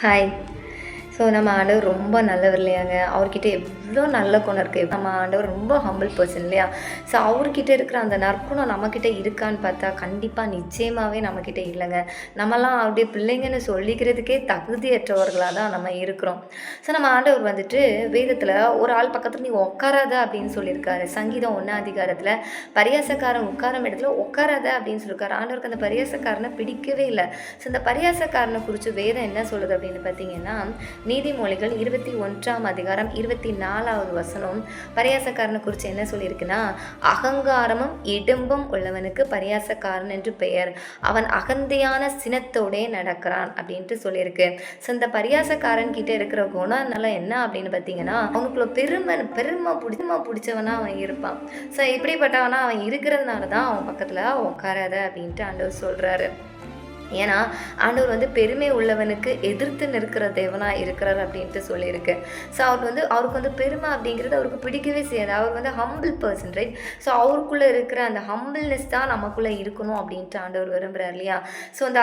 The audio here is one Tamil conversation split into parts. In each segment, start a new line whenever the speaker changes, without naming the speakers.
ഹായ് ஸோ நம்ம ஆண்டவர் ரொம்ப நல்லவர் இல்லையாங்க? அவர்கிட்ட எவ்வளோ நல்ல குணம் இருக்குது நம்ம ஆண்டவர் ரொம்ப ஹம்பிள் பர்சன் இல்லையா? ஸோ அவர்கிட்ட இருக்கிற அந்த நற்குணம் நம்மக்கிட்ட இருக்கான்னு பார்த்தா கண்டிப்பாக நிச்சயமாகவே நம்மக்கிட்ட இல்லைங்க. நம்மலாம் அவருடைய பிள்ளைங்கன்னு சொல்லிக்கிறதுக்கே தகுதியற்றவர்களாக தான் நம்ம இருக்கிறோம். ஸோ நம்ம ஆண்டவர் வந்துட்டு வேதத்தில் ஒரு ஆள் பக்கத்தில் நீ உட்காராத அப்படின்னு சொல்லியிருக்காரு. சங்கீதம் ஒன்றா அதிகாரத்தில் பரியாசக்காரன் உட்காரம் இடத்துல உட்காராத அப்படின்னு சொல்லியிருக்காரு. ஆண்டவருக்கு அந்த பரியாசக்காரனை பிடிக்கவே இல்லை. ஸோ இந்த பரியாசக்காரனை குறித்து வேதம் என்ன சொல்லுது அப்படின்னு பார்த்தீங்கன்னா நீதிமொழிகள் இருபத்தி ஒன்றாம் அதிகாரம் இருபத்தி நாலாவது வசனம். பரியாசக்காரனை குறித்து என்ன சொல்லியிருக்குன்னா அகங்காரமும் இடும்பும் உள்ளவனுக்கு பரியாசக்காரன் என்று பெயர். அவன் அகந்தையான சினத்தோடே நடக்கிறான் அப்படின்ட்டு சொல்லியிருக்கு. ஸோ இந்த பரியாசக்காரன் கிட்டே இருக்கிற குணம்னால என்ன அப்படின்னு பார்த்தீங்கன்னா அவனுக்குள்ள பெருமை பெருமை பிடிச்சமா பிடிச்சவனா அவன் இருப்பான். ஸோ இப்படிப்பட்டவனா அவன் இருக்கிறதுனால தான் அவன் பக்கத்தில் உட்காராத அப்படின்ட்டு ஆண்டவர் சொல்கிறாரு ஏன்னா ஆண்டவர் வந்து பெருமை உள்ளவனுக்கு எதிர்த்து நிற்கிற தேவனாக இருக்கிறார் அப்படின்ட்டு சொல்லியிருக்கு. ஸோ அவர் வந்து அவருக்கு வந்து பெருமை அப்படிங்கிறது அவருக்கு பிடிக்கவே செய்யாது. அவர் வந்து ஹம்பிள் பர்சன் ரைட் ஸோ அவருக்குள்ளே இருக்கிற அந்த ஹம்பிள்னஸ் தான் நமக்குள்ளே இருக்கணும் அப்படின்ட்டு ஆண்டவர் விரும்புகிறார் இல்லையா? ஸோ அந்த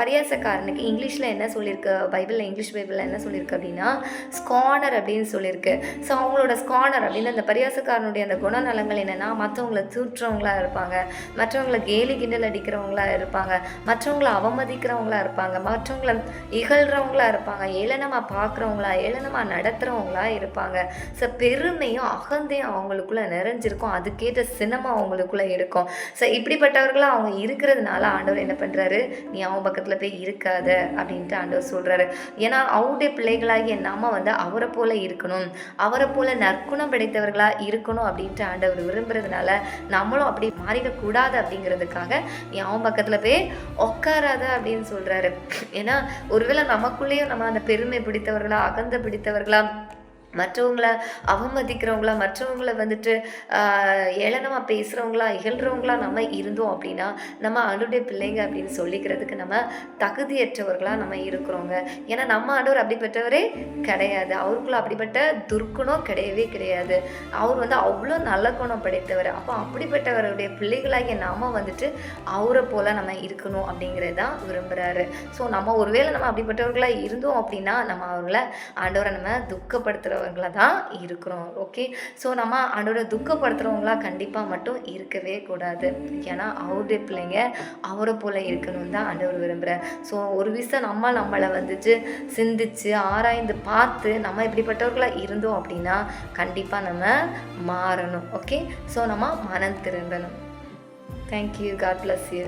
பரியாசக்காரனுக்கு இங்கிலீஷில் என்ன சொல்லியிருக்கு? பைபிளில் இங்கிலீஷ் பைபிளில் என்ன சொல்லியிருக்கு அப்படின்னா ஸ்கானர் அப்படின்னு சொல்லியிருக்கு. ஸோ அவங்களோட ஸ்கானர் அப்படின்னு அந்த பரியாசக்காரனுடைய அந்த குணநலங்கள் என்னென்னா மற்றவங்கள தூற்றுறவங்களாக இருப்பாங்க. மற்றவங்கள கேலி கிண்டல் அடிக்கிறவங்களாக இருப்பாங்க. மற்றவங்கள அவமதிக்கிறவங்களா இருப்பாங்க மற்றவங்கள இகழ்கிறவங்களா இருப்பாங்க ஏளனமாக பார்க்குறவங்களா ஏளனமாக நடத்துகிறவங்களா இருப்பாங்க. ஸோ பெருமையும் அகந்தையும் அவங்களுக்குள்ளே நிறைஞ்சிருக்கும். அதுக்கேற்ற சினமும் அவங்களுக்குள்ளே இருக்கும். ஸோ இப்படிப்பட்டவர்களாக அவங்க இருக்கிறதுனால ஆண்டவர் என்ன பண்ணுறாரு நீ அவன் பக்கத்தில் போய் இருக்காத அப்படின்ட்டு ஆண்டவர் சொல்கிறாரு ஏன்னா அவருடைய பிள்ளைகளாகிய நாம வந்து அவரை போல இருக்கணும். அவரை போல நற்குணம் படைத்தவர்களாக இருக்கணும் அப்படின்ட்டு ஆண்டவர் விரும்புறதுனால நம்மளும் அப்படி மாறிடக்கூடாது அப்படிங்கிறதுக்காக நீ அவன் பக்கத்தில் போய் கூடாது அப்படின்னு சொல்கிறாரு ஏன்னா ஒருவேளை நமக்குள்ளேயும் நம்ம அந்த பெருமை பிடித்தவர்களா அகந்த பிடித்தவர்களா மற்றவங்கள அவமதிக்கிறவங்களா மற்றவங்கள வந்துட்டு ஏளனமாக பேசுகிறவங்களா இகழ்கிறவங்களா நம்ம இருந்தோம் அப்படின்னா நம்ம ஆண்டுடைய பிள்ளைங்க அப்படின்னு சொல்லிக்கிறதுக்கு நம்ம தகுதியற்றவர்களாக நம்ம இருக்கிறோங்க. ஏன்னா நம்ம ஆண்டவர் அப்படிப்பட்டவரே கிடையாது. அவருக்குள்ள அப்படிப்பட்ட துர்க்குணம் கிடையவே கிடையாது. அவர் வந்து அவ்வளோ நல்ல குணம் படைத்தவர். அப்போ அப்படிப்பட்டவருடைய பிள்ளைகளாகிய நாம் வந்துட்டு அவரை போல் நம்ம இருக்கணும் அப்படிங்கிறது தான் விரும்புகிறாரு ஸோ நம்ம ஒருவேளை நம்ம அப்படிப்பட்டவர்களாக இருந்தோம் அப்படின்னா நம்ம அவங்கள ஆண்டவரை நம்ம துக்கப்படுத்துகிற இருக்கிறவங்கள தான் இருக்கிறோம் ஓகே ஸோ நம்ம அவனோட துக்கப்படுத்துகிறவங்களாம் கண்டிப்பாக மட்டும் இருக்கவே கூடாது. ஏன்னா அவருடைய பிள்ளைங்க அவரை போல் இருக்கணும்னு தான் ஆண்டவர் விரும்புகிறார் ஸோ ஒரு விஷயம் நம்ம நம்மளை வந்துட்டு சிந்திச்சு ஆராய்ந்து பார்த்து நம்ம இப்படிப்பட்டவர்களாக இருந்தோம் அப்படின்னா கண்டிப்பாக நம்ம மாறணும் ஓகே ஸோ நம்ம மனம் திருந்தணும். Thank you God bless you